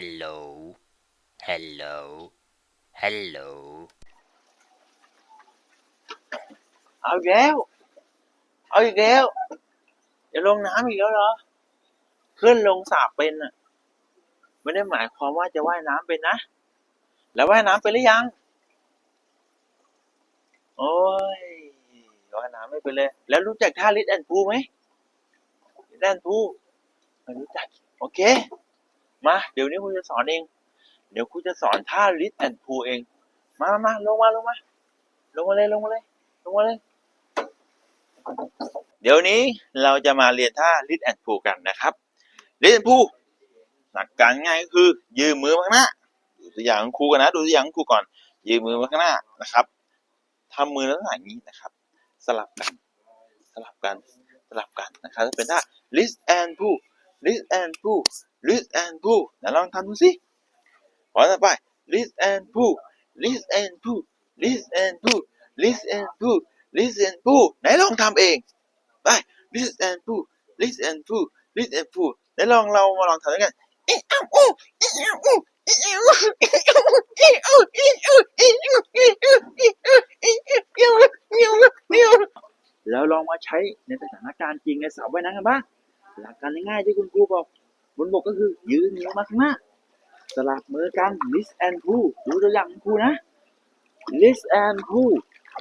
hello hello hello เอาอีกแล้ว เอาอีกแล้วจะลงน้ำอีกแล้วเหรอ ขึ้นลงสระเป็นอะไม่ได้หมายความว่าจะว่ายน้ำเป็นนะ แล้วว่ายน้ำเป็นหรือยัง โอ้ยว่ายน้ำไม่เป็นเลย แล้วรู้จักท่าลิดแอนพูไหมลิดแอนพูไม่รู้จัก โอเค มาเดี๋ยวนี้ครูจะสอนเอง เดี๋ยวครูจะสอนท่าลิดแอนพูเอง มามาลงมาลงมา ลงมาเลยลงมาเลยลงมาเลย เดี๋ยวนี้เราจะมาเรียนท่า lead and pull กันนะครับ lead and pull หลักการง่ายก็คือ ยืมมือมาข้างหน้าดูตัวอย่างของครูกันนะดูตัวอย่างของครูก่อน ยืมมือมาข้างหน้านะครับทำมือลักษณะอย่างนี้นะครับ สลับกัน สลับกัน สลับกันนะครับจะเป็นท่า lead and pull read and books read and books นะลองทำดูสิขอต่อไป read and book read and book read and book read and book read and book ไหนลองทำเองไป read and book read and book read and book ไหนลองเรามาลองทำด้วยกันอีอูอีอูอีอูอีอูอีอ้อีอ้อีอ้อีอ้อีอ้อีอ้อีอ้แล้วลองมาใช้ในสถานการณ์จริงในสระว่ายน้ำกันบ้าง หลักการง่ายๆที่คุณครูบอก บนบกก็คือยืนนิ้วมาข้างหน้าสลับมือกัน lift and pull ดูตัวอย่างครูนะ lift and pull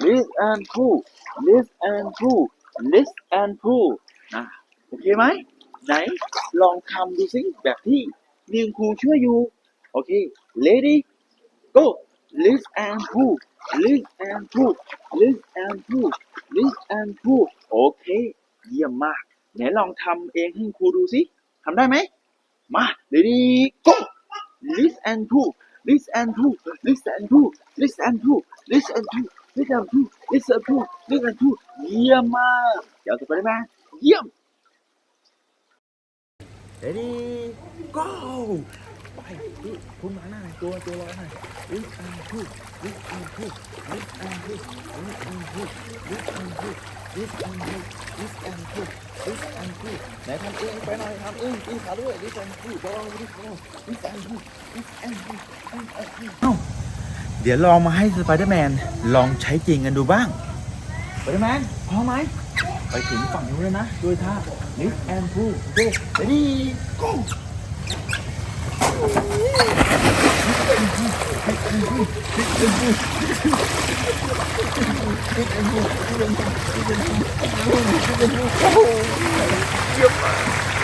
lift and pull lift and pull lift and pull นะโอเคไหมไหนลองทำดูสิแบบที่มีคุณครูช่วยอยู่โอเค ready go lift and pull lift and pull lift and pull lift and pull โอเค เยี่ยมมาก ไหนลองทำเองให้ครูดูสิทำได้ไหม มาเรดดี้ go list and two list and two list and two list and two list and two list and two list and two list and two เยี่ยมมากเดี๋ยวจะไปได้ไหมเยี่ยม ready go ไปพี่คุณมาหน้าหน่อยตัวตัวร้อนหน่อยอุ้ยอันพูดอุ้ยอันพูดอุ้ยอันพูดอุ้ยอันพูดอุ้ยอันพูดอุ้ยอันพูดอุ้ยอันพูดอุ้ยอันพูดไหนทำเองไปหน่อยทำเองตีขาด้วยอุ้ยอันพูดลองดูอุ้ยอันพูดอุ้ยอันพูดอุ้ยอันพูดเอ้าเดี๋ยวลองมาให้สไปเดอร์แมนลองใช้จริงกันดูบ้างสไปเดอร์แมนพร้อมไหมไปถึงฝั่งนู้นเลยนะด้วยท่าลิฟแอนพูโอเรดี้ go Oh, my God.